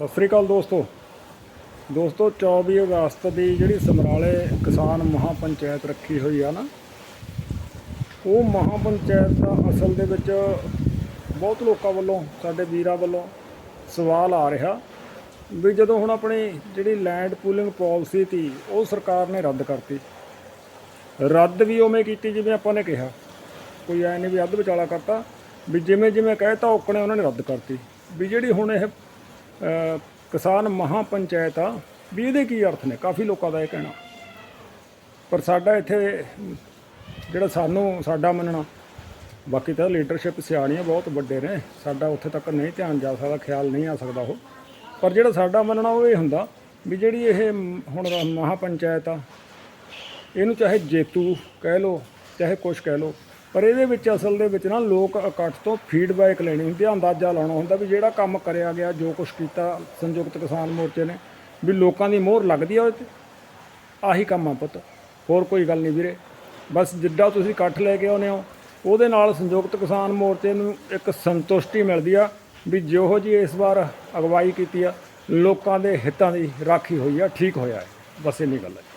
ਸਤਿ ਸ੍ਰੀ ਅਕਾਲ ਦੋਸਤੋ। ਦੋਸਤੋ 24 ਅਗਸਤ ਦੀ ਜਿਹੜੀ ਸਮਰਾਲੇ ਕਿਸਾਨ ਮਹਾਪੰਚਾਇਤ ਰੱਖੀ ਹੋਈ ਆ ਨਾ, ਉਹ ਮਹਾਪੰਚਾਇਤ ਦਾ ਅਸਲ ਦੇ ਵਿੱਚ ਬਹੁਤ ਲੋਕਾਂ ਵੱਲੋਂ, ਸਾਡੇ ਵੀਰਾਂ ਵੱਲੋਂ ਸਵਾਲ ਆ ਰਿਹਾ ਵੀ ਜਦੋਂ ਹੁਣ ਆਪਣੀ ਜਿਹੜੀ ਲੈਂਡ ਪੂਲਿੰਗ ਪਾਲਿਸੀ ਤੀ ਉਹ ਸਰਕਾਰ ਨੇ ਰੱਦ ਕਰਤੀ। ਰੱਦ ਵੀ ਉਵੇਂ ਕੀਤੀ ਜਿਵੇਂ ਆਪਾਂ ਨੇ ਕਿਹਾ। ਕੋਈ ਐ ਨਹੀਂ ਵੀ ਅੱਧ ਵਿਚਾਲਾ ਕਰਤਾ, ਵੀ ਜਿਵੇਂ ਜਿਵੇਂ ਕਹਿਤਾ ਔਕਣੇ ਉਹਨਾਂ ਨੇ ਰੱਦ ਕਰਤੀ। ਵੀ ਜਿਹੜੀ ਹੁਣ ਇਹ ਕਿਸਾਨ ਮਹਾਪੰਚਾਇਤ ਆ ਵੀ ਇਹਦੇ ਕੀ ਅਰਥ ਨੇ? ਕਾਫੀ ਲੋਕਾਂ ਦਾ ਇਹ ਕਹਿਣਾ। ਪਰ ਸਾਡਾ ਇੱਥੇ ਜਿਹੜਾ ਸਾਨੂੰ ਸਾਡਾ ਮੰਨਣਾ, ਬਾਕੀ ਤਾਂ ਲੀਡਰਸ਼ਿਪ ਸਿਆਣੀਆਂ ਬਹੁਤ ਵੱਡੇ ਨੇ, ਸਾਡਾ ਉੱਥੇ ਤੱਕ ਨਹੀਂ ਧਿਆਨ ਜਾ ਸਕਦਾ, ਖਿਆਲ ਨਹੀਂ ਆ ਸਕਦਾ ਉਹ। ਪਰ ਜਿਹੜਾ ਸਾਡਾ ਮੰਨਣਾ ਉਹ ਇਹ ਹੁੰਦਾ ਵੀ ਜਿਹੜੀ ਇਹ ਮ- ਹੁਣ ਮਹਾਪੰਚਾਇਤ ਆ, ਇਹਨੂੰ ਚਾਹੇ ਜੇਤੂ ਕਹਿ ਲਓ, ਚਾਹੇ ਕੁਛ ਕਹਿ ਲਓ ਪਰ ਇਹਦੇ ਵਿੱਚ ਅਸਲ ਦੇ ਵਿੱਚ ਨਾ ਲੋਕ ਇਕੱਠ ਤੋਂ ਫੀਡਬੈਕ ਲੈਣੀ ਹੁੰਦੀ ਆ, ਅੰਦਾਜ਼ਾ ਲਾਉਣਾ ਹੁੰਦਾ ਵੀ ਜਿਹੜਾ ਕੰਮ ਕਰਿਆ ਗਿਆ, ਜੋ ਕੁਛ ਕੀਤਾ ਸੰਯੁਕਤ ਕਿਸਾਨ ਮੋਰਚੇ ਨੇ, ਵੀ ਲੋਕਾਂ ਦੀ ਮੋਹਰ ਲੱਗਦੀ ਆ ਉਹਦੇ ਤੇ। ਆਹੀ ਕੰਮ ਆ ਪੁੱਤ, ਹੋਰ ਕੋਈ ਗੱਲ ਨਹੀਂ ਵੀਰੇ। ਬਸ ਜਿੱਦਾਂ ਤੁਸੀਂ ਇਕੱਠ ਲੈ ਕੇ ਆਉਂਦੇ ਹੋ, ਉਹਦੇ ਨਾਲ ਸੰਯੁਕਤ ਕਿਸਾਨ ਮੋਰਚੇ ਨੂੰ ਇੱਕ ਸੰਤੁਸ਼ਟੀ ਮਿਲਦੀ ਆ ਵੀ ਜਿਹੋ ਜੀ ਇਸ ਵਾਰ ਅਗਵਾਈ ਕੀਤੀ ਆ, ਲੋਕਾਂ ਦੇ ਹਿੱਤਾਂ ਦੀ ਰਾਖੀ ਹੋਈ ਆ, ਠੀਕ ਹੋਇਆ ਹੈ। ਬਸ ਇੰਨੀ ਗੱਲ ਹੈ।